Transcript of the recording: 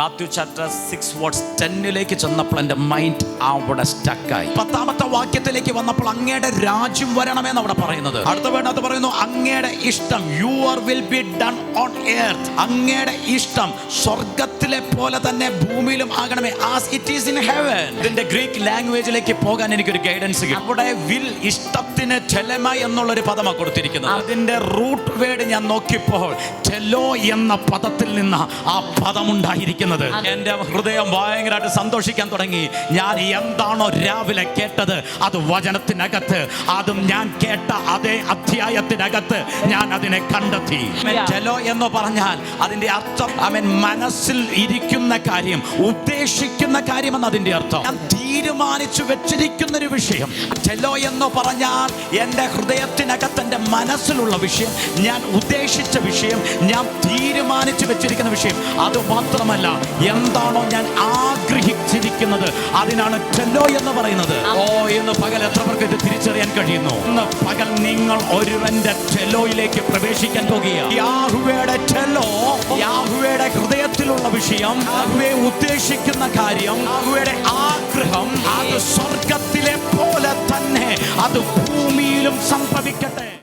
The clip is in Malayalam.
മാത്യു ചാപ്റ്റർ സിക്സ് വേർഡ്സ് ടെന്നിലേക്ക് ചെന്നപ്പോൾ എന്റെ മൈൻഡ് അവിടെ സ്റ്റക്കായി പത്താമത്തെ വാക്യത്തിലേക്ക് വന്നപ്പോൾ അങ്ങയുടെ രാജ്യം വരണമെന്ന് അവിടെ പറയുന്നത്. അടുത്ത വേണ്ടത് പറയുന്നു അങ്ങയുടെ ഇഷ്ടം your will be done on earth അങ്ങയുടെ ഇഷ്ടം സ്വർഗത്തിലെ പോലെ തന്നെ ഭൂമിയിലും ആകണമേ as it is in heaven ഇതിന്റെ ഗ്രീക്ക് ലാംഗ്വേജിലേക്ക് പോകാൻ എനിക്കൊരു ഗൈഡൻസ് കിട്ടും. അവിടെ വിൽ ഇഷ്ടത്തിന് ടെലമ എന്നുള്ളൊരു പദമാണ് കൊടുത്തിരിക്കുന്നത്. അതിന്റെ റൂട്ട് വേർഡ് ഞാൻ നോക്കിയപ്പോൾ ടെലോ എന്ന പദത്തിൽ നിന്ന് ആ പദം ഉണ്ടായിരിക്കുന്നത് എന്റെ ഹൃദയം ഭയങ്കരമായിട്ട് സന്തോഷിക്കാൻ തുടങ്ങി. ഞാൻ എന്താണോ രാവിലെ കേട്ടത് അത് വചനത്തിനകത്ത് അതും ഞാൻ കേട്ട അതേ അധ്യായത്തിനകത്ത് ഞാൻ അതിനെ കണ്ടെത്തി. ജലോ എന്ന് പറഞ്ഞാൽ അതിന്റെ അർത്ഥം അവൻ മനസ്സിൽ ഇരിക്കുന്ന കാര്യം ഉദ്ദേശിക്കുന്ന കാര്യമെന്ന് അതിന്റെ അർത്ഥം. ഞാൻ തീരുമാനിച്ചു വെച്ചിരിക്കുന്ന ഒരു വിഷയം. ജലോ എന്ന് പറഞ്ഞാൽ എന്റെ ഹൃദയത്തിനകത്ത് എന്റെ മനസ്സിലുള്ള വിഷയം ഞാൻ ഉദ്ദേശിച്ച വിഷയം ഞാൻ തീരുമാനിച്ചു വെച്ചിരിക്കുന്ന വിഷയം. അത് മാത്രമല്ല എന്താണോ ഞാൻ ആഗ്രഹിച്ചിരിക്കുന്നത്? അതിനാണ് ചെല്ലോ എന്ന് പറയുന്നത്. ഓ എന്ന് പകൽ എത്ര പേർക്ക് ഇത് തിരിച്ചറിയാൻ കഴിയുന്നു? ഇന്ന് പകൽ നിങ്ങൾ ഒരുവന്റെ ചെലോയിലേക്ക് പ്രവേശിക്കാൻ പോകുകയാണ്. യാഹുവയുടെ ചെല്ലോ യാഹുവയുടെ ഹൃദയത്തിലുള്ള വിഷയം യാഹുവെ ഉദ്ദേശിക്കുന്ന കാര്യം യാഹുവയുടെ ആഗ്രഹം അത് സ്വർഗത്തിലെ പോലെ തന്നെ അത് ഭൂമിയിലും സംഭവിക്കട്ടെ.